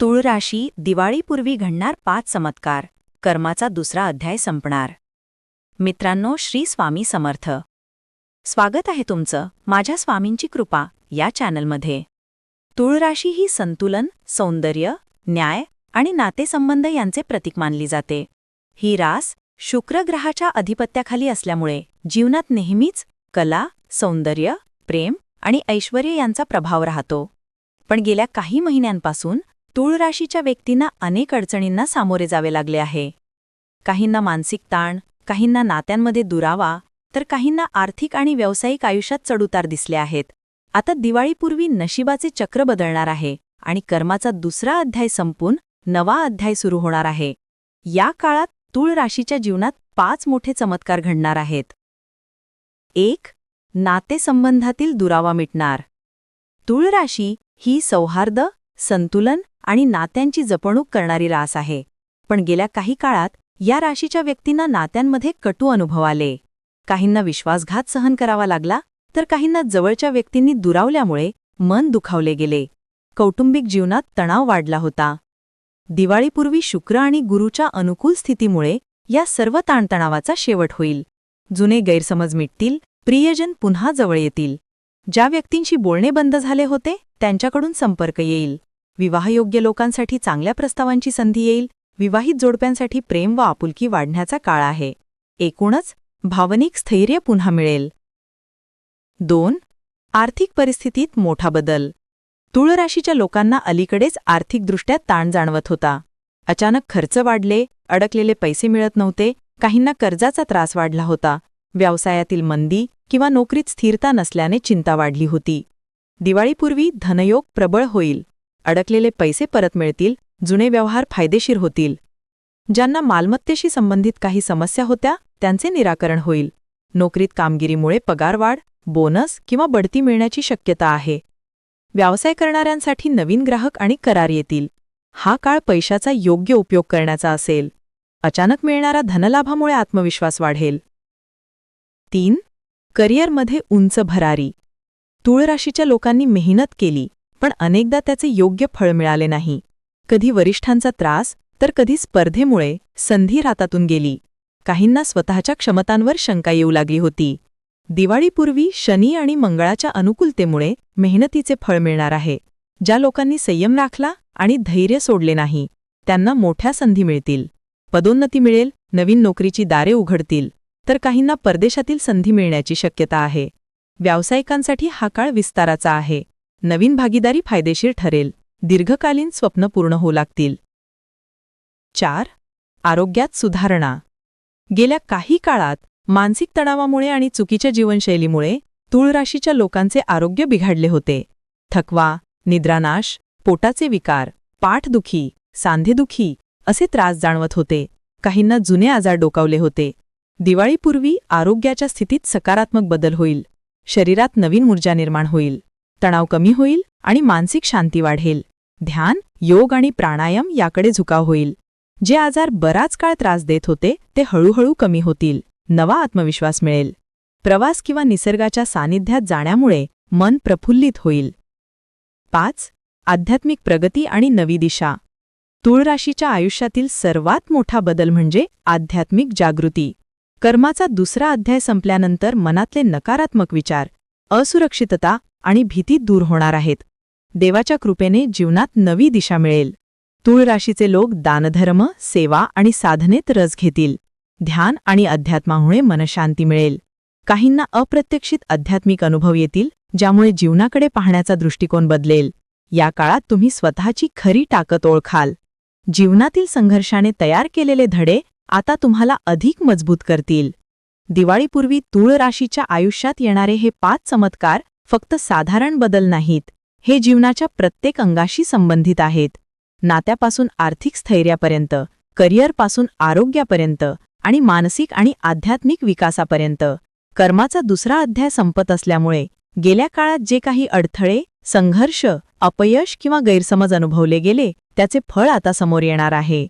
तुळ राशी दिवाळीपूर्वी घडणार पाच चमत्कार. कर्माचा दुसरा अध्याय संपणार. मित्रांनो श्री स्वामी समर्थ. स्वागत आहे तुमचं माझ्या स्वामींची कृपा या चॅनलमध्ये. तुळ राशी ही संतुलन सौंदर्य न्याय आणि नातेसंबंध यांचे प्रतीक मानली जाते. ही रास शुक्र ग्रहाच्या अधिपत्याखाली असल्यामुळे जीवनात नेहमीच कला सौंदर्य प्रेम आणि ऐश्वर्य यांचा प्रभाव राहतो. पण गेल्या काही महिन्यांपासून तूळ राशीच्या व्यक्तींना अनेक अडचणींना सामोरे जावे लागले आहे. काहींना मानसिक ताण काहींना नात्यांमध्ये दुरावा तर काहींना आर्थिक आणि व्यावसायिक आयुष्यात चढउतार दिसले आहेत. आता दिवाळीपूर्वी नशिबाचे चक्र बदलणार आहे आणि कर्माचा दुसरा अध्याय संपून नवा अध्याय सुरू होणार आहे. या काळात तूळ राशीच्या जीवनात पाच मोठे चमत्कार घडणार आहेत. एक नातेसंबंधातील दुरावा मिटणार. तूळ राशी ही सौहार्द संतुलन आणि नात्यांची जपणूक करणारी रास आहे. पण गेल्या काही काळात या राशीच्या व्यक्तींना नात्यांमध्ये कटू अनुभव आले. काहींना विश्वासघात सहन करावा लागला तर काहींना जवळच्या व्यक्तींनी दुरावल्यामुळे मन दुखावले गेले. कौटुंबिक जीवनात तणाव वाढला होता. दिवाळीपूर्वी शुक्र आणि गुरूच्या अनुकूल स्थितीमुळे या सर्व ताणतणावाचा शेवट होईल. जुने गैरसमज मिटतील प्रियजन पुन्हा जवळ येतील. ज्या व्यक्तींशी बोलणे बंद झाले होते त्यांच्याकडून संपर्क येईल. विवाहयोग्य लोकांसाठी चांगल्या प्रस्तावांची संधी येईल विवाहित जोडप्यांसाठी प्रेम व आपुलकी वाढण्याचा काळ आहे. एकूणच भावनिक स्थैर्य पुन्हा मिळेल. दोन आर्थिक परिस्थितीत मोठा बदल. तुळराशीच्या लोकांना अलीकडेच आर्थिकदृष्ट्या ताण जाणवत होता. अचानक खर्च वाढले अडकलेले पैसे मिळत नव्हते काहींना कर्जाचा त्रास वाढला होता. व्यवसायातील मंदी किंवा नोकरीत स्थिरता नसल्याने चिंता वाढली होती. दिवाळीपूर्वी धनयोग प्रबळ होईल. अडकलेले पैसे परत मिळतील जुने व्यवहार फायदेशीर होतील. ज्यांना मालमत्तेशी संबंधित काही समस्या होत्या त्यांचे निराकरण होईल. नोकरीत कामगिरीमुळे पगारवाढ बोनस किंवा बढती मिळण्याची शक्यता आहे. व्यवसाय करणाऱ्यांसाठी नवीन ग्राहक आणि करार येतील. हा काळ पैशाचा योग्य उपयोग करण्याचा असेल. अचानक मिळणारा धनलाभामुळे आत्मविश्वास वाढेल. तीन करिअरमध्ये उंच भरारी. तूळ राशीच्या लोकांनी मेहनत केली. पण अनेकदा त्याचे योग्य फळ मिळाले नाही. कधी वरिष्ठांचा त्रास तर कधी स्पर्धेमुळे संधी रातातून गेली. काहींना स्वतःच्या क्षमतांवर शंका येऊ लागली होती. दिवाळीपूर्वी शनी आणि मंगळाच्या अनुकूलतेमुळे मेहनतीचे फळ मिळणार आहे. ज्या लोकांनी संयम राखला आणि धैर्य सोडले नाही त्यांना मोठ्या संधी मिळतील. पदोन्नती मिळेल नवीन नोकरीची दारे उघडतील तर काहींना परदेशातील संधी मिळण्याची शक्यता आहे. व्यावसायिकांसाठी हा काळ विस्ताराचा आहे. नवीन भागीदारी फायदेशीर ठरेल. दीर्घकालीन स्वप्न पूर्ण होऊ लागतील. चार. आरोग्यात सुधारणा. गेल्या काही काळात मानसिक तणावामुळे आणि चुकीच्या जीवनशैलीमुळे तूळ राशीच्या लोकांचे आरोग्य बिघडले होते. थकवा निद्रानाश पोटाचे विकार पाठदुखी सांधेदुखी असे त्रास जाणवत होते. काहींना जुने आजार डोकावले होते. दिवाळीपूर्वी आरोग्याच्या स्थितीत सकारात्मक बदल होईल. शरीरात नवीन ऊर्जा निर्माण होईल. तणाव कमी होईल आणि मानसिक शांती वाढेल. ध्यान योग आणि प्राणायाम याकडे झुकाव होईल. जे आजार बराच काळ त्रास देत होते ते हळूहळू कमी होतील. नवा आत्मविश्वास मिळेल. प्रवास किंवा निसर्गाच्या सानिध्यात जाण्यामुळे मन प्रफुल्लित होईल. पाच आध्यात्मिक प्रगती आणि नवी दिशा. तूळ राशीच्या आयुष्यातील सर्वात मोठा बदल म्हणजे आध्यात्मिक जागृती. कर्माचा दुसरा अध्याय संपल्यानंतर मनातले नकारात्मक विचार असुरक्षितता आणि भीती दूर होणार आहेत. देवाच्या कृपेने जीवनात नवी दिशा मिळेल. तूळ राशीचे लोक दानधर्म सेवा आणि साधनेत रस घेतील. ध्यान आणि अध्यात्मामुळे मनशांती मिळेल. काहींना अप्रत्यक्षित आध्यात्मिक अनुभव येतील ज्यामुळे जीवनाकडे पाहण्याचा दृष्टिकोन बदलेल. या काळात तुम्ही स्वतःची खरी ताकद ओळखाल. जीवनातील संघर्षाने तयार केलेले धडे आता तुम्हाला अधिक मजबूत करतील. दिवाळीपूर्वी तूळ राशीच्या आयुष्यात येणारे हे पाच चमत्कार फक्त साधारण बदल नाहीत. हे जीवनाच्या प्रत्येक अंगाशी संबंधित आहेत. नात्यापासून आर्थिक स्थैर्यापर्यंत करिअरपासून आरोग्यापर्यंत आणि मानसिक आणि आध्यात्मिक विकासापर्यंत. कर्माचा दुसरा अध्याय संपत असल्यामुळे गेल्या काळात जे काही अडथळे संघर्ष अपयश किंवा गैरसमज अनुभवले गेले त्याचे फळ आता समोर येणार आहे.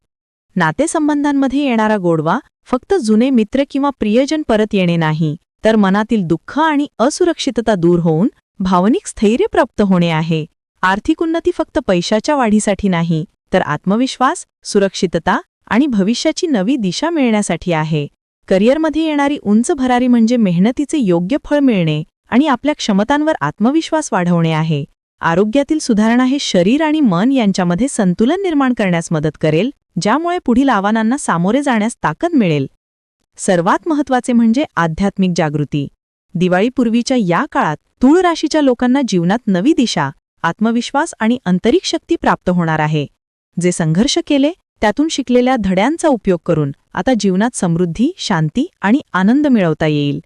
नातेसंबंधांमध्ये येणारा गोडवा फक्त जुने मित्र किंवा प्रियजन परत येणे नाही. तर मनातील दुःख आणि असुरक्षितता दूर होऊन भावनिक स्थैर्य प्राप्त होणे आहे. आर्थिक उन्नती फक्त पैशाच्या वाढीसाठी नाही तर आत्मविश्वास सुरक्षितता आणि भविष्याची नवी दिशा मिळण्यासाठी आहे. करिअरमध्ये येणारी उंच भरारी म्हणजे मेहनतीचे योग्य फळ मिळणे आणि आपल्या क्षमतांवर आत्मविश्वास वाढवणे आहे. आरोग्यातील सुधारणा हे शरीर आणि मन यांच्यामध्ये संतुलन निर्माण करण्यास मदत करेल ज्यामुळे पुढील आव्हानांना सामोरे जाण्यास ताकद मिळेल. सर्वात महत्त्वाचे म्हणजे आध्यात्मिक जागृती. दिवाळीपूर्वीच्या या काळात तूळ राशीच्या लोकांना जीवनात नवी दिशा आत्मविश्वास आणि आंतरिक शक्ती प्राप्त होणार आहे. जे संघर्ष केले त्यातून शिकलेल्या धड्यांचा उपयोग करून आता जीवनात समृद्धी शांती आणि आनंद मिळवता येईल.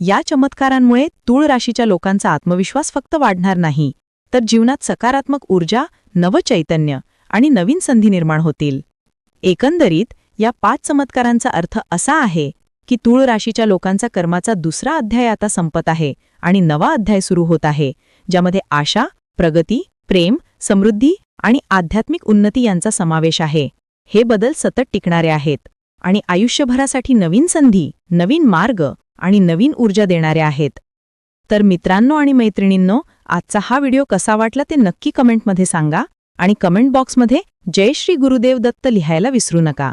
या चमत्कारांमुळे तूळ राशीच्या लोकांचा आत्मविश्वास फक्त वाढणार नाही तर जीवनात सकारात्मक ऊर्जा नवचैतन्य आणि नवीन संधी निर्माण होतील. एकंदरीत या पाच चमत्कारांचा अर्थ असा आहे की तूळ राशीच्या लोकांचा कर्माचा दुसरा अध्याय आता संपत आहे आणि नवा अध्याय सुरू होत आहे ज्यामध्ये आशा प्रगती प्रेम समृद्धी आणि आध्यात्मिक उन्नती यांचा समावेश आहे. हे बदल सतत टिकणारे आहेत आणि आयुष्यभरासाठी नवीन संधी नवीन मार्ग आणि नवीन ऊर्जा देणारे आहेत. तर मित्रांनो आणि मैत्रिणींनो आजचा हा व्हिडिओ कसा वाटला ते नक्की कमेंटमध्ये सांगा आणि कमेंट बॉक्समध्ये जय श्री गुरुदेव दत्त लिहायला विसरू नका.